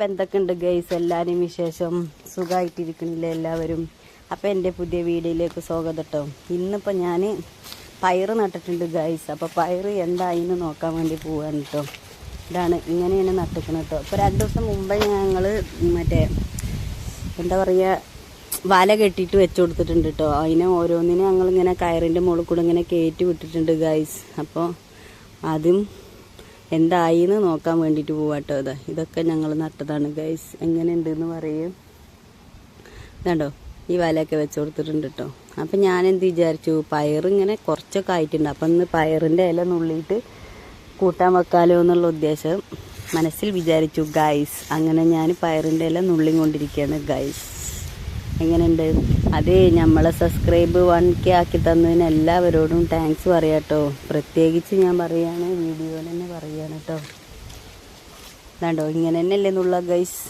അപ്പം എന്തൊക്കെയുണ്ട് ഗൈസ് എല്ലാവരും വിശേഷം സുഖമായിട്ടിരിക്കണില്ലേ എല്ലാവരും? അപ്പം എന്റെ പുതിയ വീഡിയോയിലേക്ക് സ്വാഗതം കേട്ടോ ഇന്നിപ്പോൾ ഞാൻ പയറ് നട്ടിട്ടുണ്ട് ഗൈസ് അപ്പോൾ പയറ് എന്തായിന്ന് നോക്കാൻ വേണ്ടി പോവാണ് കേട്ടോ ഇതാണ് ഇങ്ങനെയാണ് നട്ടിക്കുന്നത് കേട്ടോ ഇപ്പോൾ രണ്ട് ദിവസം മുമ്പേ ഞങ്ങൾ മറ്റേ എന്താ പറയുക വല കെട്ടിയിട്ട് വെച്ച് കൊടുത്തിട്ടുണ്ട് കേട്ടോ അതിനെ ഓരോന്നിനും ഞങ്ങളിങ്ങനെ കയറിന്റെ മുകളിൽ കൂടെ ഇങ്ങനെ കയറ്റി വിട്ടിട്ടുണ്ട് ഗൈസ് അപ്പോൾ അതും എന്തായിന്ന് നോക്കാൻ വേണ്ടിയിട്ട് പോവാട്ടോ അതാ ഇതൊക്കെ ഞങ്ങൾ നട്ടതാണ് ഗൈസ് എങ്ങനെയുണ്ടെന്ന് പറയും. ഇതാണ്ടോ ഈ വലയൊക്കെ വെച്ച് കൊടുത്തിട്ടുണ്ട് കേട്ടോ അപ്പം ഞാൻ എന്ത് വിചാരിച്ചു പയറിങ്ങനെ കുറച്ചൊക്കെ ആയിട്ടുണ്ട്. അപ്പം ഇന്ന് പയറിന്റെ ഇല നുള്ളിയിട്ട് കൂട്ടാൻ വെക്കാലോ എന്നുള്ള ഉദ്ദേശം മനസ്സിൽ വിചാരിച്ചു ഗൈസ് അങ്ങനെ ഞാൻ പയറിന്റെ ഇല നുള്ളി കൊണ്ടിരിക്കുകയാണ് ഗൈസ് എങ്ങനെയുണ്ട്? അതേ നമ്മളെ സബ്സ്ക്രൈബ് വൺ കെ ആക്കി തന്നതിന് എല്ലാവരോടും താങ്ക്സ് പറയാം കേട്ടോ. പ്രത്യേകിച്ച് ഞാൻ പറയാണ് വീഡിയോയിൽ തന്നെ പറയുകയാണ് കേട്ടോ. ഇതാണ്ടോ ഇങ്ങനെ തന്നെയല്ലേ നുള്ള ഗൈസ്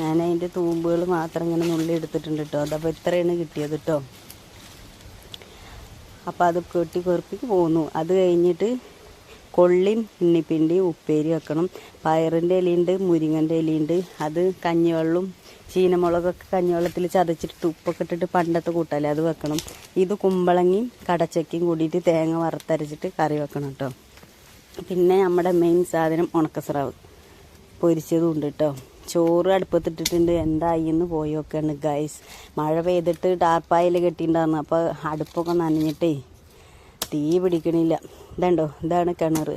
ഞാൻ അതിന്റെ തൂമ്പുകൾ മാത്രം ഇങ്ങനെ നുള്ളി എടുത്തിട്ടുണ്ട് കേട്ടോ. അതപ്പോൾ ഇത്രയാണ് കിട്ടിയത് കേട്ടോ. അപ്പോൾ അത് കെട്ടി കുറപ്പിക്ക് പോന്നു. അത് കഴിഞ്ഞിട്ട് കൊള്ളിയും ഉണ്ണിപ്പിന്റെയും ഉപ്പേരി വെക്കണം. പയറിന്റെ ഇലയുണ്ട് മുരിങ്ങന്റെ ഇലയുണ്ട്. അത് കഞ്ഞിവെള്ളം ചീനമുളകൊക്കെ കഞ്ഞിവെള്ളത്തിൽ ചതച്ചിട്ട് ഉപ്പൊക്കെ ഇട്ടിട്ട് പണ്ടത്തെ കൂട്ടല്ലേ അത് വെക്കണം. ഇത് കുമ്പളങ്ങിയും കടച്ചക്കയും കൂടിയിട്ട് തേങ്ങ വറുത്തരച്ചിട്ട് കറി വെക്കണം കേട്ടോ പിന്നെ നമ്മുടെ മെയിൻ സാധനം ഉണക്കസ്രാവ്. പൊരിച്ചതും ഉണ്ട് കേട്ടോ ചോറ് അടുപ്പത്തിട്ടിട്ടുണ്ട് എന്തായി എന്തായിന്ന് പോയൊക്കെയാണ് ഗൈസ് മഴ പെയ്തിട്ട് ടാർപ്പായിൽ കെട്ടിയിട്ടുണ്ടായിരുന്നു അപ്പോൾ അടുപ്പൊക്കെ നനഞ്ഞിട്ടേ തീ പിടിക്കണില്ല. ഇതുണ്ടോ? ഇതാണ് കിണർ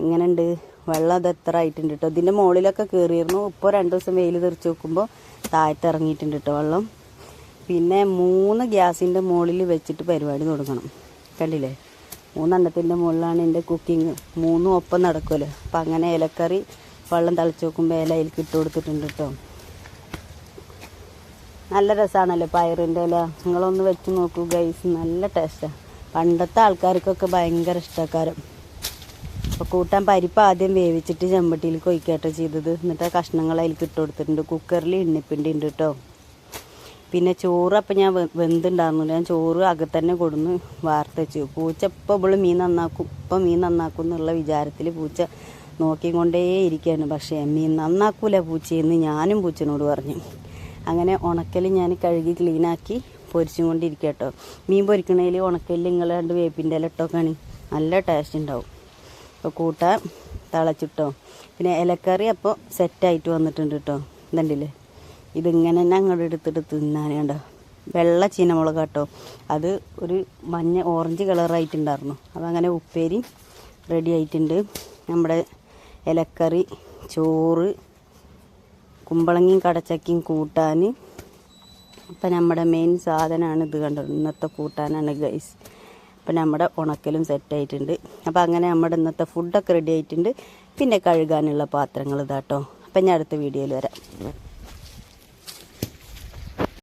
എങ്ങനെയുണ്ട് വെള്ളം അത് എത്ര ആയിട്ടുണ്ട് കേട്ടോ ഇതിന്റെ മുകളിലൊക്കെ കയറിയിരുന്നു ഇപ്പോൾ രണ്ട് ദിവസം വെയിൽ തെറിച്ച് നോക്കുമ്പോൾ താഴത്ത് ഇറങ്ങിയിട്ടുണ്ട് കേട്ടോ വെള്ളം. പിന്നെ മൂന്ന് ഗ്യാസിന്റെ മുകളിൽ വെച്ചിട്ട് പരിപാടി തുടങ്ങണം. കണ്ടില്ലേ? മൂന്നെണ്ണത്തിന്റെ മുകളിലാണ് എന്റെ കുക്കിങ് മൂന്നും ഒപ്പം നടക്കുമല്ലോ അപ്പം അങ്ങനെ ഇലക്കറി വെള്ളം തളിച്ച് നോക്കുമ്പോൾ ഇല അതിൽ ഇട്ട് കൊടുത്തിട്ടുണ്ട് കേട്ടോ നല്ല രസമാണല്ലോ പയറിന്റെ ഇല. നിങ്ങളൊന്ന് വെച്ച് നോക്കൂ ഗൈസ് നല്ല ടേസ്റ്റാണ് പണ്ടത്തെ ആൾക്കാർക്കൊക്കെ ഭയങ്കര ഇഷ്ടക്കാരം അപ്പോൾ കൂട്ടാൻ പരിപ്പ് ആദ്യം വേവിച്ചിട്ട് ചെമ്പട്ടിയിൽ കൊയ്ക്കാട്ടോ ചെയ്തത്. എന്നിട്ട് കഷ്ണങ്ങൾ അതിലേക്ക് ഇട്ട് കൊടുത്തിട്ടുണ്ട്. കുക്കറിൽ എണ്ണിപ്പിണ്ടി ഉണ്ട് കേട്ടോ പിന്നെ ചോറ് അപ്പം ഞാൻ വെന്തുണ്ടായിരുന്നു. ഞാൻ ചോറ് അകത്തന്നെ കൊടുന്ന് വാർത്ത് വെച്ചു. പൂച്ച ഇപ്പോൾ ഇവൾ മീൻ നന്നാക്കും. ഇപ്പം മീൻ നന്നാക്കും എന്നുള്ള വിചാരത്തിൽ പൂച്ച നോക്കിക്കൊണ്ടേ ഇരിക്കുകയാണ് പക്ഷേ മീൻ നന്നാക്കൂല പൂച്ചയെന്ന് ഞാനും പൂച്ചനോട് പറഞ്ഞു. അങ്ങനെ ഉണക്കൽ ഞാൻ കഴുകി ക്ലീനാക്കി പൊരിച്ചും കൊണ്ടിരിക്കുക കേട്ടോ മീൻ പൊരിക്കണേൽ ഉണക്കലിൽ നിങ്ങൾ രണ്ട് വേപ്പിന്റെ ഇല ഇട്ടൊക്കെയാണ് നല്ല ടേസ്റ്റ് ഉണ്ടാവും. അപ്പോൾ കൂട്ടാൻ തിളച്ചിട്ടോ. പിന്നെ ഇലക്കറി അപ്പോൾ സെറ്റായിട്ട് വന്നിട്ടുണ്ട് കേട്ടോ ഇതുണ്ടല്ലേ? ഇതിങ്ങനെ തന്നെ അങ്ങോട്ട് എടുത്തിട്ട് തിന്നാൻ കണ്ടോ? വെള്ള ചീനമുളക് കേട്ടോ അത് ഒരു മഞ്ഞ ഓറഞ്ച് കളറായിട്ടുണ്ടായിരുന്നു അങ്ങനെ ഉപ്പേരി റെഡി ആയിട്ടുണ്ട്. നമ്മുടെ ഇലക്കറി ചോറ് കുമ്പളങ്ങിയും കടച്ചക്കയും കൂട്ടാൻ അപ്പം നമ്മുടെ മെയിൻ സാധനമാണ് ഇത് കണ്ടത് ഇന്നത്തെ കൂട്ടാനാണ് ഗൈസ് അപ്പം നമ്മുടെ ഉണക്കലും സെറ്റായിട്ടുണ്ട് അപ്പം അങ്ങനെ നമ്മുടെ ഇന്നത്തെ ഫുഡൊക്കെ റെഡി ആയിട്ടുണ്ട്. പിന്നെ കഴുകാനുള്ള പാത്രങ്ങൾ ഇതാട്ടോ. അപ്പം ഞാൻ അടുത്ത വീഡിയോയിൽ വരാം.